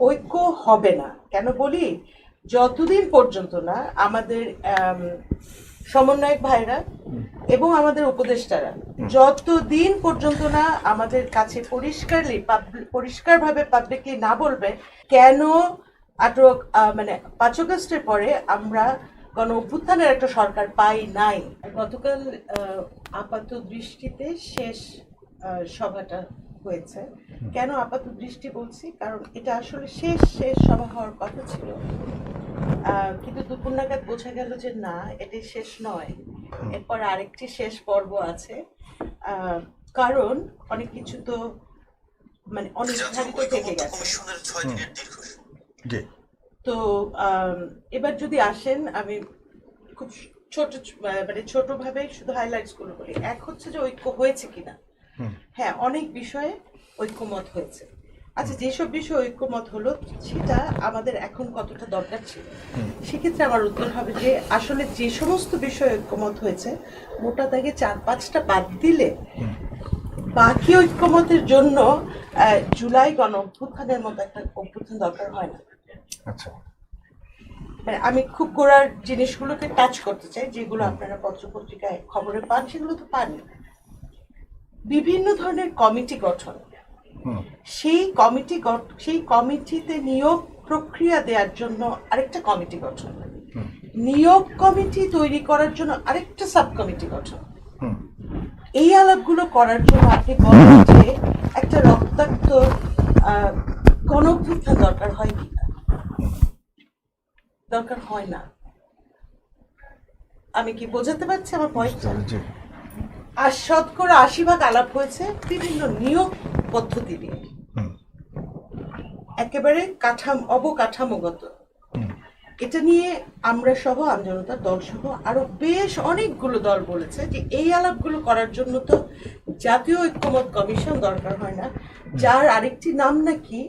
ঐক্য হবে না। কেন বলি? যতদিন পর্যন্ত না আমাদের আম, সমন্বয়ক ভাইরা এবং আমাদের উপদেষ্টারা যতদিন পর্যন্ত না আমাদের কাছে পরিষ্কারলি পরিষ্কারভাবে পাবলিকলি না বলবে কেন আটক মানে পাঁচ আগস্টের পরে আমরা গণ অভ্যুত্থানের একটা সরকার পাই নাই। গতকাল আপাত দৃষ্টিতে শেষ সভাটা হয়েছে। কেন আপাত দৃষ্টি বলছি? কারণ এটা আসলে শেষ শেষ সভা হওয়ার কথা ছিল। আহ, কিন্তু দুপুর নাগাদ বোঝা গেল যে না এটি শেষ নয়। এরপর আরেকটি শেষ পর্ব আছে। আহ, কারণ অনেক কিছু তো মানে অনির্ধারিত থেকে গেছে। তো এবার যদি আসেন আমি খুব ছোট মানে ছোটভাবে শুধু হাইলাইটসগুলো বলি। এক হচ্ছে যে ঐক্য হয়েছে কিনা। হ্যাঁ অনেক বিষয়ে ঐক্যমত হয়েছে। আচ্ছা যেসব বিষয়ে ঐক্যমত হলো সেটা আমাদের এখন কতটা দরকার ছিল? সেক্ষেত্রে আমার উত্তর হবে যে আসলে যে সমস্ত বিষয়ে ঐক্যমত হয়েছে মোটা দাগে চার পাঁচটা বাদ দিলে বাকি ঐক্যমতের জন্য জুলাই গণ অভ্যুত্থানের মতো একটা অভ্যুত্থান দরকার হয় না। আচ্ছা। মানে আমি খুব গোড়ার জিনিসগুলোকে টাচ করতে চাই যেগুলো আপনারা পত্রপত্রিকায় খবরে পান সেগুলো তো পান বিভিন্ন ধরনের কমিটি গঠন। সেই কমিটি সেই কমিটিতে নিয়োগ প্রক্রিয়া দেওয়ার জন্য আরেকটা কমিটি গঠন। নিয়োগ কমিটি তৈরি করার জন্য আরেকটা সাব কমিটি গঠন এই আলাপগুলো করার জন্য আপনি বলেন যে একটা রক্তাক্ত গণঅভ্যুত্থান দরকার হয় কিনা দরকার হয় না। আমি কি বোঝাতে পারছি আমার পয়েন্টটা আর শতকরা আশি ভাগ আলাপ হয়েছে বিভিন্ন নিয়োগ পদ্ধতি নিয়ে। একেবারে কাঠাম অবকাঠামোগত। এটা নিয়ে আমরা সহ আমজনতার দল সহ আরও বেশ অনেকগুলো দল বলেছে যে এই আলাপগুলো করার জন্য তো জাতীয় ঐক্যমত কমিশন দরকার হয় না। যার আরেকটি নাম নাকি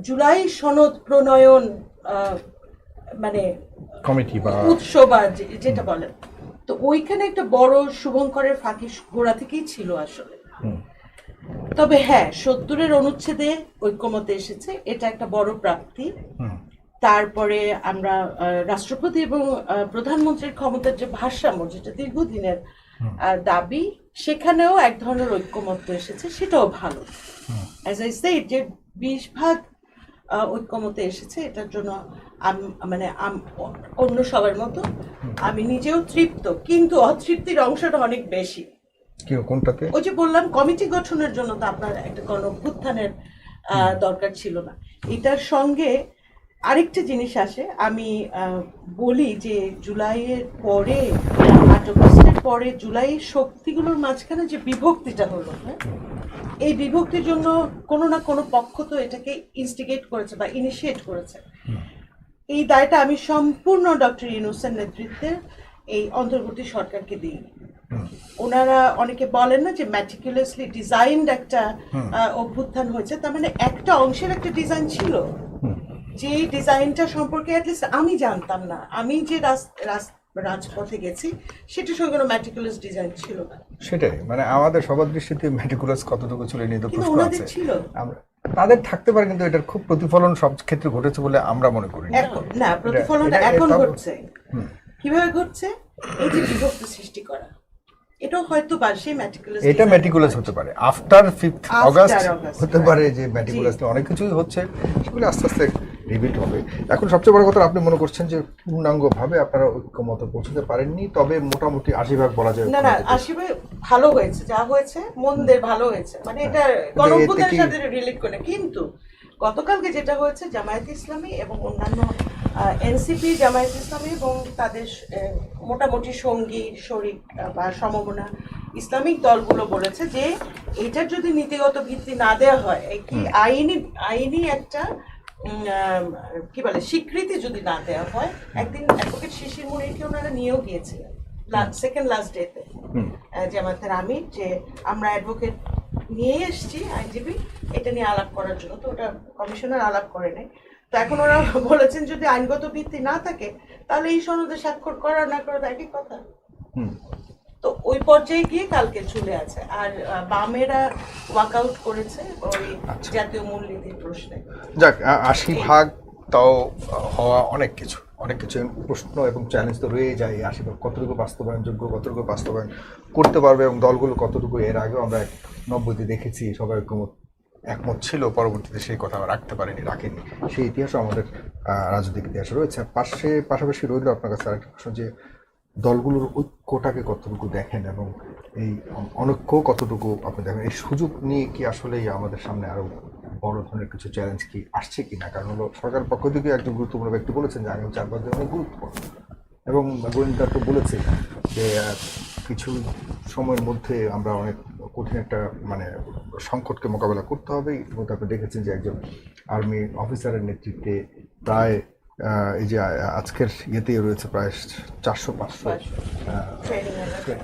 জুলাই সনদ প্রণয়ন আহ, মানে কমিটি বা উৎস বা যেটা বলেন তো ওইখানে একটা বড় শুভঙ্করের ফাঁকি ঘোড়া থেকেই ছিল আসলে। তবে হ্যাঁ সত্তরের অনুচ্ছেদে ঐক্যমতে এসেছে এটা একটা বড় প্রাপ্তি। তারপরে আমরা রাষ্ট্রপতি এবং প্রধানমন্ত্রীর ক্ষমতার যে ভারসাম্য যেটা দীর্ঘদিনের দাবি সেখানেও এক ধরনের ঐক্যমত্য এসেছে সেটাও ভালো। অ্যাজ আই যে বিশ ভাগ ঐক্যমতে এসেছে। এটার জন্য আম- মানে অন্য সবার মতো আমি নিজেও তৃপ্ত। কিন্তু অতৃপ্তির অংশটা অনেক বেশি। কোনটাতে ওই যে বললাম কমিটি গঠনের জন্য তো আপনার একটা গণ অভ্যুত্থানের দরকার ছিল না। এটার সঙ্গে আরেকটা জিনিস আসে। আমি বলি যে জুলাইয়ের পরে আট আগস্টের পরে জুলাই শক্তিগুলোর মাঝখানে যে বিভক্তিটা হলো হ্যাঁ? এই বিভক্তির জন্য কোনো না কোনো পক্ষ তো এটাকে ইনস্টিগেট করেছে বা ইনিশিয়েট করেছে। এই দায়টা আমি সম্পূর্ণ ডক্টর ইউনুসের নেতৃত্বে এই অন্তর্বর্তী সরকারকে দিই। ওনারা অনেকে বলেন না যে ম্যাটিকুলাসলি ডিজাইনড একটা অভ্যুত্থান হয়েছে। তার মানে একটা অংশের একটা ডিজাইন ছিল। যে ডিজাইনটা সম্পর্কে অ্যাটলিস্ট আমি জানতাম না। আমি যে রাস্তা রাস- রাজপথে গেছি সঙ্গে কোনো ম্যাটিকুলাস ডিজাইন ছিল না। সেটাই মানে আমাদের সবার দৃষ্টিতে মেটিকুলাস কতটুকু ছিল নিয়ে তো প্রশ্ন আছে। আমরা তাদের থাকতে পারে কিন্তু এটার খুব প্রতিফলন সব ক্ষেত্রে ঘটেছে বলে আমরা মনে করি না। এখন না প্রতিফলনটা এটা- এখন ঘটছে। কীভাবে ঘটছে? এই যে বিভক্ত সৃষ্টি করা। এটাও হয়তো বা সেই ম্যাটিকুলাস এটা মেটিকুলাস হতে পারে। আফটার ফিফথ অগাস্ট হতে পারে যে মেটিকুলাস অনেক কিছুই হচ্ছে। সেগুলো আস্তে আস্তে রিভিট হবে। এখন সবচেয়ে বড় কথা আপনি মনে করছেন যে পূর্ণাঙ্গ ভাবে আপনারা ঐক্যমত পৌঁছতে পারেননি তবে মোটামুটি আশি ভাগ বলা যায় না না। আসিবে ভালো হয়েছে যা হয়েছে মন্দের ভালো হয়েছে। মানে এটা গণঅভ্যুত্থানের সাথে রিলেট করে। কিন্তু গতকালকে যেটা হয়েছে জামায়াত ইসলামী এবং অন্যান্য এনসিপি জামায়াত ইসলামী এবং তাদের মোটামুটি সঙ্গী শরিক বা সমমনা ইসলামিক দলগুলো বলেছে যে এটার যদি নীতিগত ভিত্তি না দেওয়া হয় কি আইনি আইনি একটা কি বলে স্বীকৃতি যদি না দেওয়া হয় একদিন অ্যাডভোকেট শিশির মুনিরকে ওনারা নিয়েও গিয়েছিলেন সেকেন্ড লাস্ট ডেতে। জামাতের আমি যে আমরা অ্যাডভোকেট নিয়ে এসেছি আইনজীবী এটা নিয়ে আলাপ করার জন্য তো ওটা কমিশনার আলাপ করে নাই তো এখন ওরা বলেছেন যদি আইনগত ভিত্তি না থাকে তাহলে এই সনদে স্বাক্ষর করা না করা একই কথা। তো ওই পর্যায়ে গিয়ে কালকে চলে আছে আর বামেরা ওয়াকআউট করেছে ওই আচ্ছা। জাতীয় মূলনীতির প্রশ্নে। যাক আশি ভাগ তাও হওয়া অনেক কিছু অনেক কিছু প্রশ্ন এবং চ্যালেঞ্জ তো রয়ে যায় এই আশি ভাগ। কতটুকু বাস্তবায়নযোগ্য কতটুকু বাস্তবায়ন করতে পারবে এবং দলগুলো কতটুকু এর আগেও আমরা এক নব্বইতে দেখেছি সবাই ঐক্যমত একমত ছিল পরবর্তীতে সেই কথা রাখতে পারেনি রাখেনি। সেই ইতিহাসও আমাদের রাজনৈতিক ইতিহাসে রয়েছে। পাশে পাশাপাশি রইল আপনার কাছে আরেকটা প্রশ্ন যে দলগুলোর ঐক্যটাকে কতটুকু দেখেন এবং এই অনৈক্য কতটুকু আপনি দেখেন? এই সুযোগ নিয়ে কি আসলেই আমাদের সামনে আরও বড় ধরনের কিছু চ্যালেঞ্জ কি আসছে কিনা? কারণ হলো সরকারের পক্ষ থেকে একজন গুরুত্বপূর্ণ ব্যক্তি বলেছেন যে আগামী চার পাঁচ অনেক গুরুত্বপূর্ণ। এবং গোয়েন্দা তো বলেছে যে কিছু সময়ের মধ্যে আমরা অনেক কঠিন একটা মানে সংকটকে মোকাবেলা করতে হবে। ইতিমধ্যে আপনি দেখেছেন যে একজন আর্মি অফিসারের নেতৃত্বে প্রায় এই যে আজকের ইয়েতে রয়েছে প্রায় চারশো পাঁচশো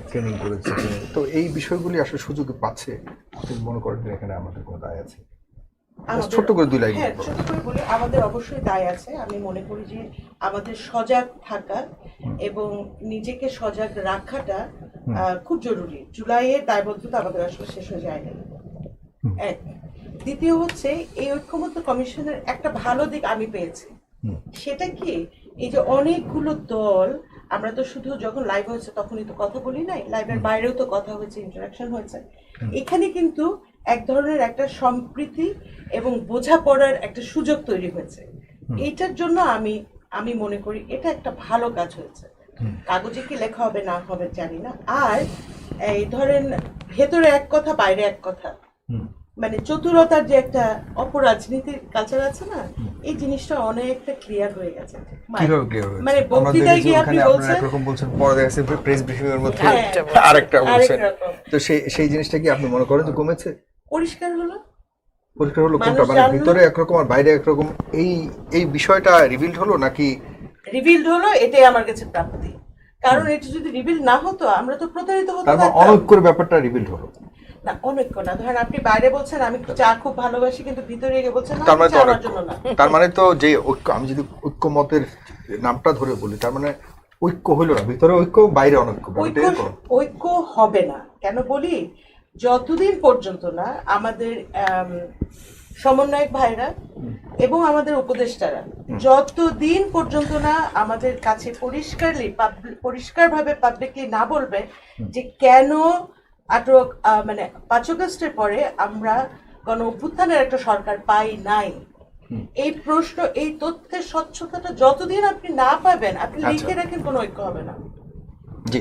ট্রেনিং করেছে। তো এই বিষয়গুলি আসলে সুযোগ পাচ্ছে। আপনি মনে করেন এখানে আমাদের কোনো দায় আছে? ছোট্ট করে দুই লাইন হ্যাঁ ছোট করে বলি আমাদের অবশ্যই দায় আছে। আমি মনে করি যে আমাদের সজাগ থাকা এবং নিজেকে সজাগ রাখাটা খুব জরুরি। জুলাইয়ের দায়বদ্ধতা আমাদের আসলে শেষ হয়ে যায়নি এক দ্বিতীয় হচ্ছে এই ঐক্যমত্য কমিশনের একটা ভালো দিক আমি পেয়েছি। সেটা কি? এই যে অনেকগুলো দল আমরা তো শুধু যখন লাইভ হয়েছে তখনই তো কথা বলি নাই লাইভের বাইরেও তো কথা হয়েছে ইন্টারাকশন হয়েছে। এখানে কিন্তু এক ধরনের একটা সম্প্রীতি এবং বোঝাপড়ার একটা সুযোগ তৈরি হয়েছে। এইটার জন্য আমি আমি মনে করি এটা একটা ভালো কাজ হয়েছে। কাগজে কি লেখা হবে না হবে জানি না। আর এই ধরেন ভেতরে এক কথা বাইরে এক কথা। মানে চতুরতার যে একটা অপরাজনীতির কালচার আছে না এই জিনিসটা অনেকটা ক্লিয়ার হয়ে গেছে। কীভাবে ক্লিয়ার হয়েছে? মানে আমরা বক্তৃতায় গিয়ে আপনি বলছেন একরকম বলছেন পরে দেখা যাচ্ছে প্রেস ব্রিফিং এর মধ্যে হ্যাঁ, আরেকটা বলছেন। তো সেই সেই জিনিসটা কি আপনি মনে করেন যে কমেছে? পরিষ্কার হলো? পরিষ্কার হলো কোনটা? মানে ভিতরে একরকম আর বাইরে একরকম এই এই বিষয়টা রিভিলড হলো নাকি? রিভিলড হলো এটাই আমার কাছে প্রাপ্তি। কারণ এটা যদি রিভিল না হতো আমরা তো প্রতারিত হতে তার মানে পারতাম। অনৈক্যর ব্যাপারটা রিভিলড হলো। না অনৈক্য না। ধরেন আপনি বাইরে বলছেন আমি চা খুব ভালোবাসি কিন্তু ভিতরে গিয়ে বলছেন না তার মানে তো তার মানে তো যে ঐক্য আমি যদি ঐক্যমতের নামটা ধরে বলি তার মানে ঐক্য না ভিতরে ঐক্য বাইরে অনৈক্য ঐক্য হবে না। কেন বলি? যতদিন পর্যন্ত না আমাদের আম, সমন্বয়ক ভাইরা এবং আমাদের উপদেষ্টারা যতদিন পর্যন্ত না আমাদের কাছে পরিষ্কারলি পরিষ্কারভাবে পাবলিকলি না বলবে যে কেন আটক মানে পাঁচ অগস্টের পরে আমরা গণ অভ্যুত্থানের একটা সরকার পাই নাই। এই প্রশ্ন এই তথ্যের স্বচ্ছতাটা যতদিন আপনি না পাবেন আপনি আচ্ছা। লিখে রাখেন কোনো ঐক্য হবে না। জি।